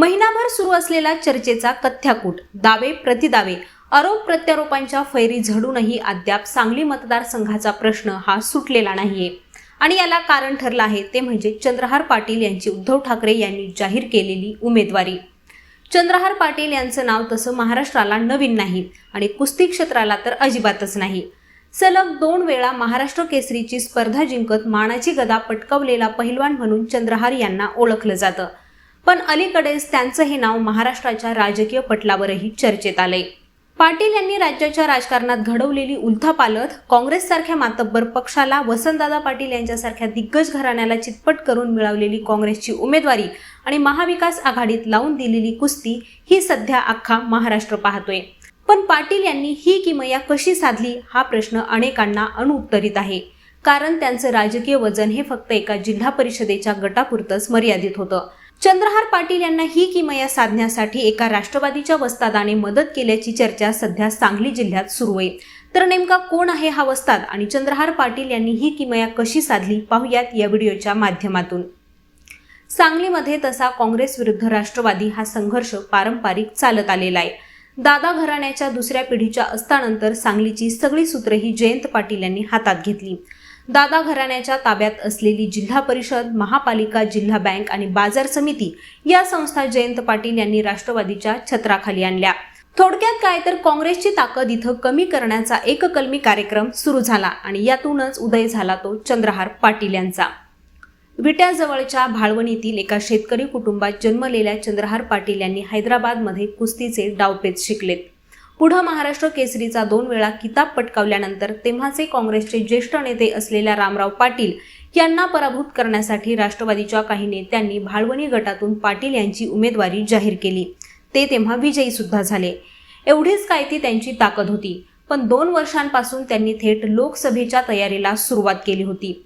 महिनाभर सुरू असलेला चर्चेचा कथ्याकूट दावे प्रतिदावे आरोप प्रत्यारोपांच्या फैरी झडूनही अद्याप सांगली मतदारसंघाचा प्रश्न हा सुटलेला नाहीये. आणि याला कारण ठरलं आहे ते म्हणजे चंद्रहार पाटील यांची उद्धव ठाकरे यांनी जाहीर केलेली उमेदवारी. चंद्रहार पाटील यांचं नाव तसं महाराष्ट्राला नवीन नाही आणि कुस्ती क्षेत्राला तर अजिबातच नाही. सलग दोन वेळा महाराष्ट्र केसरीची स्पर्धा जिंकत मानाची गदा पटकवलेला पहिलवान म्हणून चंद्रहार यांना ओळखलं जातं. पण अलीकडेच त्यांचं हे नाव महाराष्ट्राच्या राजकीय पटलावरही चर्चेत आलंय पाटील यांनी राज्याच्या राजकारणात घडवलेली उलथापालथ काँग्रेससारख्या मातब्बर पक्षाला वसंतदादा पाटील यांच्यासारख्या दिग्गज घराण्याला चितपट करून मिळवलेली काँग्रेसची उमेदवारी आणि महाविकास आघाडीत लावून दिलेली कुस्ती ही सध्या अख्खा महाराष्ट्र पाहतोय. पण पाटील यांनी ही किमया कशी साधली हा प्रश्न अनेकांना अनुत्तरित आहे. कारण त्यांचं राजकीय वजन हे फक्त एका जिल्हा परिषदेच्या गटापुरतंच मर्यादित होतं. चंद्रहार पाटील यांना ही किमया साधण्यासाठी एका राष्ट्रवादीच्या वस्तादाने मदत केल्याची चर्चा सध्या सांगली जिल्ह्यात सुरू आहे. तर नेमका कोण आहे हा वस्ताद आणि चंद्रहार पाटील यांनी ही किमया कशी साधली पाहुयात या व्हिडिओच्या माध्यमातून. सांगलीमध्ये तसा काँग्रेस विरुद्ध राष्ट्रवादी हा संघर्ष पारंपरिक चालत आलेला आहे. दादा घराण्याच्या दुसऱ्या पिढीच्या अस्तानंतर सांगलीची सगळी सूत्रे ही जयंत पाटील यांनी हातात घेतली. दादा घराण्याच्या ताब्यात असलेली जिल्हा परिषद महापालिका जिल्हा बँक आणि बाजार समिती या संस्था जयंत पाटील यांनी राष्ट्रवादीच्या छत्राखाली आणल्या. थोडक्यात काय तर काँग्रेसची ताकद इथं कमी करण्याचा एककलमी कार्यक्रम सुरू झाला आणि यातूनच उदय झाला तो चंद्रहार पाटील यांचा. विट्याजवळच्या भाळवणीतील एका शेतकरी कुटुंबात जन्मलेल्या चंद्रहार पाटील यांनी हैदराबादमध्ये कुस्तीचे डावपेच शिकलेत. पुढं महाराष्ट्र केसरीचा दोन वेळा किताब पटकावल्यानंतर तेव्हाचे काँग्रेसचे ज्येष्ठ नेते असलेल्या रामराव पाटील यांना पराभूत करण्यासाठी राष्ट्रवादीच्या काही नेत्यांनी भाळवणी गटातून पाटील यांची उमेदवारी जाहीर केली. ते तेव्हा विजयी सुद्धा झाले. एवढीच काय ती त्यांची ताकद होती. पण दोन वर्षांपासून त्यांनी थेट लोकसभेच्या तयारीला सुरुवात केली होती.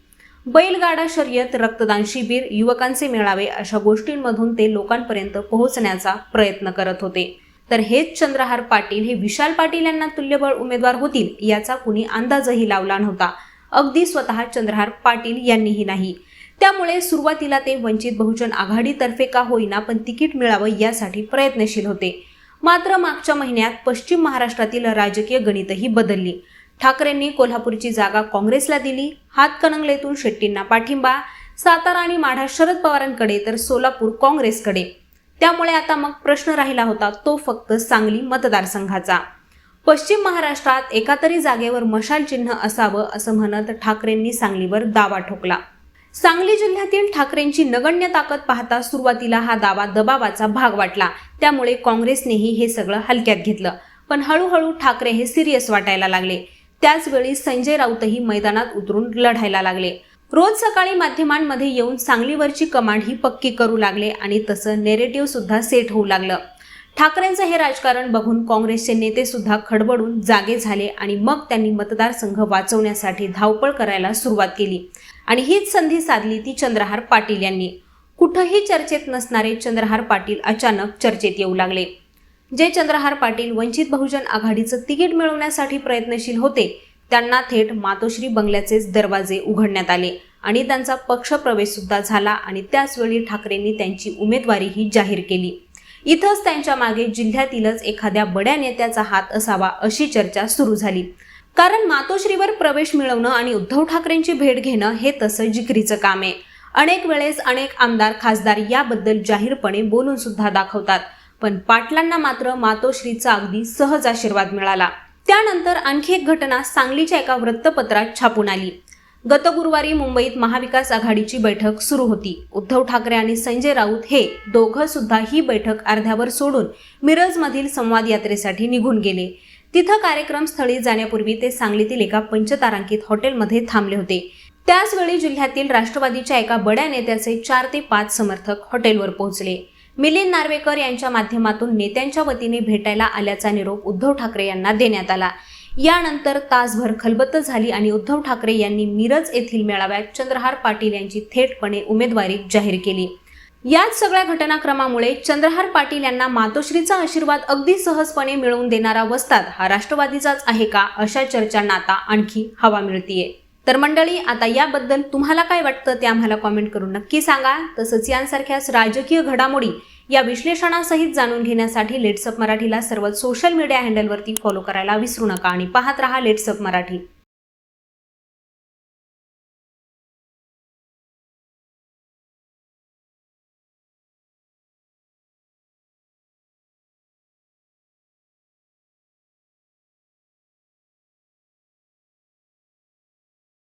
बैलगाडा शर्यत रक्तदान शिबिर युवकांचे मेळावे अशा गोष्टींमधून ते लोकांपर्यंत पोहोचण्याचा प्रयत्न करत होते. तर हेच चंद्रहार पाटील हे विशाल पाटील यांना तुल्यबळ उमेदवार होतील याचा कुणी अंदाजही लावला नव्हता. अगदी स्वतः चंद्रहार पाटील यांनीही नाही. त्यामुळे सुरुवातीला ते वंचित बहुजन आघाडीतर्फे का होईना पण तिकीट मिळावं यासाठी प्रयत्नशील होते. मात्र मागच्या महिन्यात पश्चिम महाराष्ट्रातील राजकीय गणितही बदलली. ठाकरेंनी कोल्हापूरची जागा काँग्रेसला दिली. हातकणंगलेतून शेट्टींना पाठिंबा. सातारा आणि माढा शरद पवारांकडे तर सोलापूर काँग्रेसकडे. त्यामुळे आता मग प्रश्न राहिला होता तो फक्त सांगली मतदारसंघाचा. पश्चिम महाराष्ट्रात एका तरी जागेवर मशाल चिन्ह असावं असं म्हणत ठाकरेंनी सांगलीवर दावा ठोकला. सांगली जिल्ह्यातील ठाकरेंची नगण्य ताकद पाहता सुरुवातीला हा दावा दबावाचा भाग वाटला. त्यामुळे काँग्रेसनेही हे सगळं हलक्यात घेतलं. पण हळूहळू ठाकरे हे सिरियस वाटायला लागले. त्याचवेळी संजय राऊतही मैदानात उतरून लढायला लागले. रोज सकाळी माध्यमांमध्ये येऊन सांगलीवरची कमांड ही पक्की करू लागले आणि तसं नेरेटिव्ह सुद्धा सेट होऊ लागलं. ठाकरेंचं हे राजकारण बघून काँग्रेसचे नेते सुद्धा खडबडून जागे झाले आणि मग त्यांनी मतदारसंघ वाचवण्यासाठी धावपळ करायला सुरुवात केली. आणि हीच संधी साधली ती चंद्रहार पाटील यांनी. कुठंही चर्चेत नसणारे चंद्रहार पाटील अचानक चर्चेत येऊ लागले. जे चंद्रहार पाटील वंचित बहुजन आघाडीचं तिकीट मिळवण्यासाठी प्रयत्नशील होते त्यांना थेट मातोश्री बंगल्याचेच दरवाजे उघडण्यात आले आणि त्यांचा पक्षप्रवेश सुद्धा झाला आणि त्याचवेळी ठाकरेंनी त्यांची उमेदवारीही जाहीर केली. इथंच त्यांच्या मागे जिल्ह्यातीलच एखाद्या बड्या नेत्याचा हात असावा अशी चर्चा सुरू झाली. कारण मातोश्रीवर प्रवेश मिळवणं आणि उद्धव ठाकरेंची भेट घेणं हे तसं जिकरीचं काम आहे. अनेक वेळेस अनेक आमदार खासदार याबद्दल जाहीरपणे बोलून सुद्धा दाखवतात. पण पाटलांना मात्र मातोश्रीचा अगदी सहज आशीर्वाद मिळाला. त्यानंतर आणखी एक घटना सांगलीच्या एका वृत्तपत्रात छापून आली. गत गुरुवारी मुंबईत महाविकास आघाडीची बैठक सुरू होती. उद्धव ठाकरे आणि संजय राऊत हे दोघं सुद्धा ही बैठक अर्ध्यावर सोडून मिरजमधील संवाद यात्रेसाठी निघून गेले. तिथं कार्यक्रम स्थळी जाण्यापूर्वी ते सांगलीतील एका पंचतारांकित हॉटेलमध्ये थांबले होते. त्याचवेळी जिल्ह्यातील राष्ट्रवादीच्या एका बड्या नेत्याचे चार ते पाच समर्थक हॉटेलवर पोहोचले. मिलिंद नार्वेकर यांच्या माध्यमातून नेत्यांच्या वतीने भेटायला आल्याचा निरोप उद्धव ठाकरे यांना देण्यात आला. यानंतर तासभर खलबत्त झाली आणि उद्धव ठाकरे यांनी मिरज येथील मेळाव्यात चंद्रहार पाटील यांची थेटपणे उमेदवारी जाहीर केली. याच सगळ्या घटनाक्रमामुळे चंद्रहार पाटील यांना मातोश्रीचा आशीर्वाद अगदी सहजपणे मिळवून देणारा वस्ताद हा राष्ट्रवादीचाच आहे का अशा चर्चांना आता आणखी हवा मिळतीये. तर मंडळी आता याबद्दल तुम्हाला काय वाटतं ते आम्हाला कॉमेंट करून नक्की सांगा. तसंच यांसारख्याच राजकीय घडामोडी या विश्लेषणासहित जाणून घेण्यासाठी लेट्सअप मराठीला सर्व सोशल मीडिया हँडलवरती फॉलो करायला विसरू नका आणि पाहत रहा लेट्सअप मराठी.